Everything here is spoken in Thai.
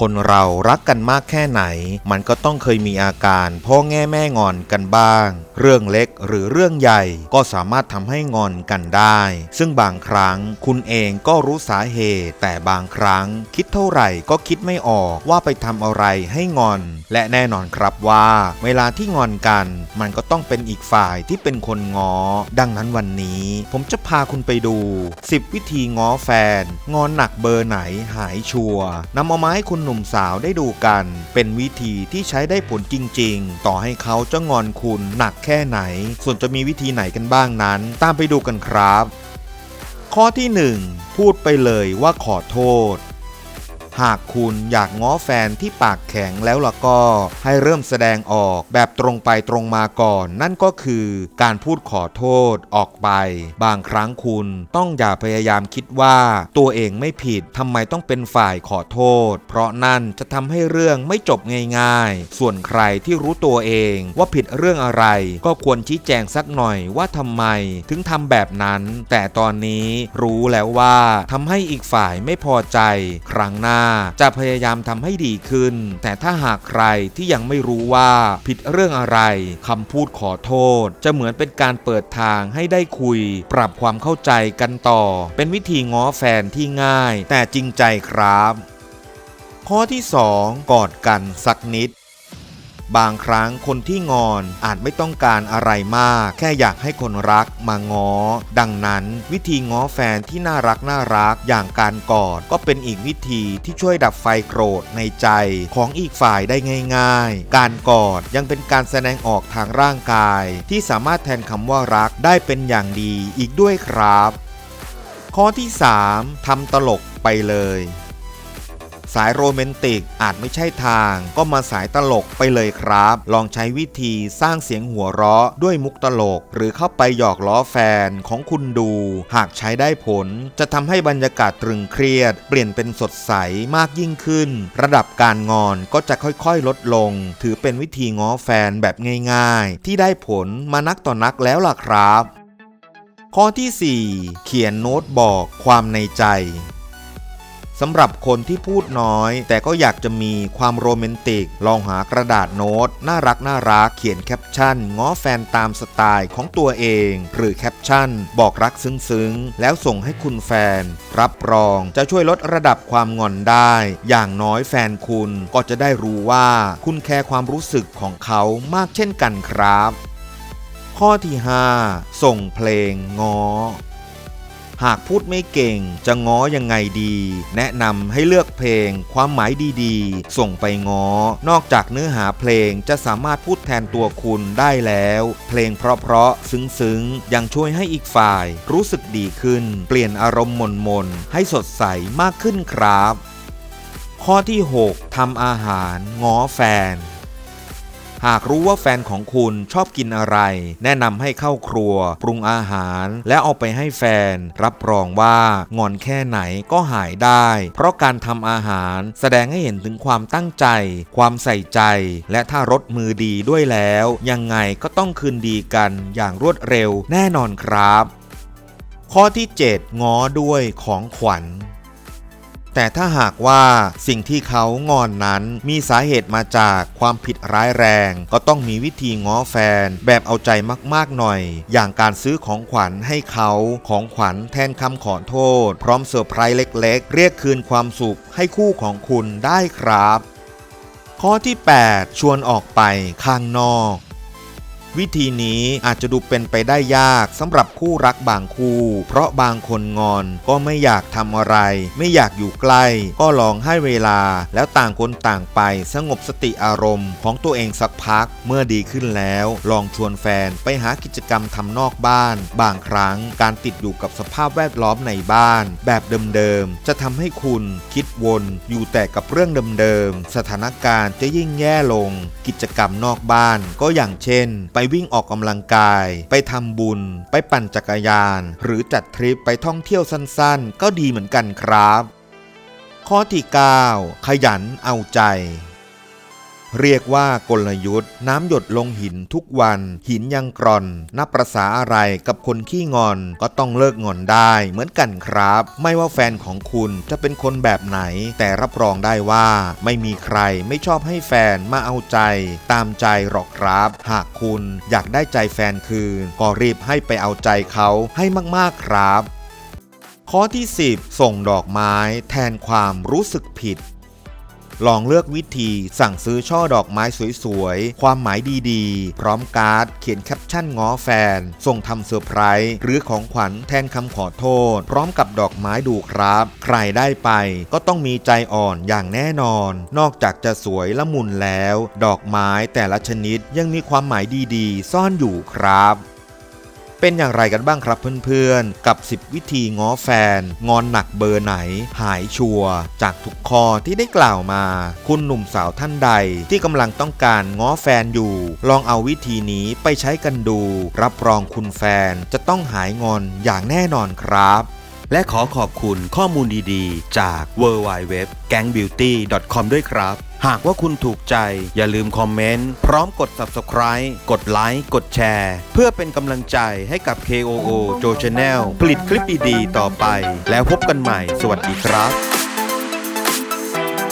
คนเรารักกันมากแค่ไหน มันก็ต้องเคยมีอาการพ่อแง่แม่งอนกันบ้าง เรื่องเล็กหรือเรื่องใหญ่ก็สามารถทำให้งอนกันได้ ซึ่งบางครั้งคุณเองก็รู้สาเหตุ แต่บางครั้งคิดเท่าไหร่ก็คิดไม่ออกว่าไปทำอะไรให้งอน และแน่นอนครับว่า เวลาที่งอนกัน มันก็ต้องเป็นอีกฝ่ายที่เป็นคนงอ ดังนั้นวันนี้ ผมจะพาคุณไปดู 10 วิธีง้อแฟน งอนหนักเบอร์ไหนหายชัวร์นำเอามาให้คุณหนุ่มสาวได้ดูกัน เป็นวิธีที่ใช้ได้ผลจริง ๆ ต่อให้เขาจะงอนคุณหนักแค่ไหน ส่วนจะมีวิธีไหนกันบ้างนั้น ตามไปดูกันครับ ข้อที่ 1 พูดไปเลยว่าขอโทษ หากคุณอยากง้อแฟนที่ปากแข็งแล้วล่ะก็ ให้เริ่มแสดงออกแบบตรงไปตรงมาก่อน นั่นก็คือการพูดขอโทษออกไป บางครั้งคุณต้องอย่าพยายามคิดว่าตัวเองไม่ผิดทำไมต้องเป็นฝ่ายขอโทษ เพราะนั่นจะทำให้เรื่องไม่จบง่าย ๆ ส่วนใครที่รู้ตัวเองว่าผิดเรื่องอะไร ก็ควรชี้แจงสักหน่อยว่าทำไมถึงทำแบบนั้น แต่ตอนนี้รู้แล้วว่าทำให้อีกฝ่ายไม่พอใจ ครั้งหน้าจะพยายามทำให้ดีขึ้น แต่ถ้าหากใครที่ยังไม่รู้ว่าผิดเรื่องอะไรคำพูดขอโทษ จะเหมือนเป็นการเปิดทางให้ได้คุย ปรับความเข้าใจกันต่อ เป็นวิธีง้อแฟนที่ง่าย แต่จริงใจครับ ข้อที่ 2 กอดกันสักนิด บางครั้งคนที่งอนอาจไม่ต้องการอะไรมาก แค่อยากให้คนรักมาง้อ ดังนั้นวิธีง้อแฟนที่น่ารักน่ารักอย่างการกอดก็เป็นอีกวิธีที่ช่วยดับไฟโกรธในใจของอีกฝ่ายได้ง่าย ๆ การกอดยังเป็นการแสดงออกทางร่างกาย ที่สามารถแทนคำว่ารักได้เป็นอย่างดีอีกด้วยครับ ข้อที่ 3ทำตลกไปเลย สายโรแมนติกอาจไม่ใช่ทาง ก็มาสายตลกไปเลยครับ ลองใช้วิธีสร้างเสียงหัวเราะด้วยมุกตลก หรือเข้าไปหยอกล้อแฟนของคุณดู หากใช้ได้ผล จะทำให้บรรยากาศตรึงเครียด เปลี่ยนเป็นสดใสมากยิ่งขึ้น ระดับการงอนก็จะค่อยๆ ลดลง ถือเป็นวิธีง้อแฟนแบบง่ายๆ ที่ได้ผลมานักต่อนักแล้วล่ะครับ ข้อที่ 4 เขียนโน้ตบอกความในใจ สำหรับคนที่พูดน้อย แต่ก็อยากจะมีความโรแมนติก ลองหากระดาษโน้ต น่ารักน่ารักเขียนแคปชั่น ง้อแฟนตามสไตล์ของตัวเอง หรือแคปชั่น บอกรักซึ้งๆ แล้วส่งให้คุณแฟน รับรองจะช่วยลดระดับความงอนได้ อย่างน้อยแฟนคุณก็จะได้รู้ว่าคุณแคร์ความรู้สึกของเขามากเช่นกันครับ ข้อที่ 5 ส่งเพลงง้อ หากพูดไม่เก่งจะง้อยังไงดี แนะนำให้เลือกเพลง ความหมายดีๆ ส่งไปง้อ นอกจากเนื้อหาเพลงจะสามารถพูดแทนตัวคุณได้แล้ว เพลงเพราะๆซึ้งๆ ยังช่วยให้อีกฝ่าย รู้สึกดีขึ้น เปลี่ยนอารมณ์หม่นๆให้สดใสมากขึ้นครับ ข้อที่ 6ทำอาหารง้อแฟน หากรู้ว่าแฟนของคุณชอบกินอะไร แนะนำให้เข้าครัว ปรุงอาหาร แล้วเอาไปให้แฟน รับรองว่างอนแค่ไหนก็หายได้ เพราะการทำอาหารแสดงให้เห็นถึงความตั้งใจ ความใส่ใจ และถ้ารสมือดีด้วยแล้ว ยังไงก็ต้องคืนดีกันอย่างรวดเร็วแน่นอนครับ ข้อที่ 7 ง้อด้วยของขวัญ แต่ถ้าหากว่าสิ่งที่เขางอนนั้นมีสาเหตุมาจากความผิดร้ายแรง ก็ต้องมีวิธีง้อแฟนแบบเอาใจมากๆหน่อย อย่างการซื้อของขวัญให้เขาของขวัญแทนคำขอโทษ พร้อมเซอร์ไพรส์เล็ก ๆ เรียกคืนความสุขให้คู่ของคุณได้ครับข้อที่ 8 ชวนออกไปข้างนอก วิธีนี้อาจจะดูเป็นไปได้ยากสำหรับคู่รักบางคู่ เพราะบางคนงอนก็ไม่อยากทำอะไร ไม่อยากอยู่ใกล้ ก็ลองให้เวลา แล้วต่างคนต่างไปสงบสติอารมณ์ ของตัวเองสักพักเมื่อดีขึ้นแล้ว ลองชวนแฟนไปหากิจกรรมทำนอกบ้าน บางครั้งการติดอยู่กับสภาพแวดล้อมในบ้าน แบบเดิมๆจะทำให้คุณคิดวนอยู่แต่กับเรื่องเดิมๆสถานการณ์จะยิ่งแย่ลง กิจกรรมนอกบ้านก็อย่างเช่น ไปวิ่งออกกำลังกาย ไปทำบุญ ไปปั่นจักรยาน หรือจัดทริปไปท่องเที่ยวสั้นๆ ก็ดีเหมือนกันครับ ข้อที่ 9 ขยันเอาใจ เรียกว่ากลยุทธ์ น้ำหยดลงหินทุกวัน หินยังกรอน นับประษาอะไรกับคนขี้งอน ก็ต้องเลิกงอนได้ เหมือนกันครับ ไม่ว่าแฟนของคุณจะเป็นคนแบบไหน แต่รับรองได้ว่า ไม่มีใครไม่ชอบให้แฟนมาเอาใจ ตามใจหรอกครับ หากคุณอยากได้ใจแฟนคืน ก็รีบให้ไปเอาใจเขาให้มากๆครับ ข้อที่ 10 ส่งดอกไม้ แทนความรู้สึกผิด ลองเลือกวิธีสั่งซื้อช่อดอกไม้สวยๆ ความหมายดีๆ พร้อมการ์ด เขียนแคปชั่นง้อแฟน ส่งทำเซอร์ไพรส์ หรือของขวัญแทนคำขอโทษ พร้อมกับดอกไม้ดูครับ ใครได้ไปก็ต้องมีใจอ่อนอย่างแน่นอน นอกจากจะสวยละมุนแล้ว ดอกไม้แต่ละชนิดยังมีความหมายดีๆ ซ่อนอยู่ครับ เป็นอย่างไรกันบ้างครับเพื่อนๆ กับ 10 วิธีง้อแฟน งอนหนักเบอร์ไหน หายชัวร์จากทุกข้อที่ได้กล่าวมา คุณหนุ่มสาวท่านใด ที่กำลังต้องการง้อแฟนอยู่ ลองเอาวิธีนี้ไปใช้กันดู รับรองคุณแฟนจะต้องหายงอนอย่างแน่นอนครับและขอขอบคุณข้อมูลดีๆ จาก w w w g a n g b e a u t y c o m ด้วยครับ หากว่าคุณถูกใจ อย่าลืมคอมเมนต์ พร้อมกด Subscribe กดไลค์กดแชร์ เพื่อเป็นกำลังใจให้กับ KOO Joe Channel ผลิตคลิปดีๆต่อไป แล้วพบกันใหม่ สวัสดีครับ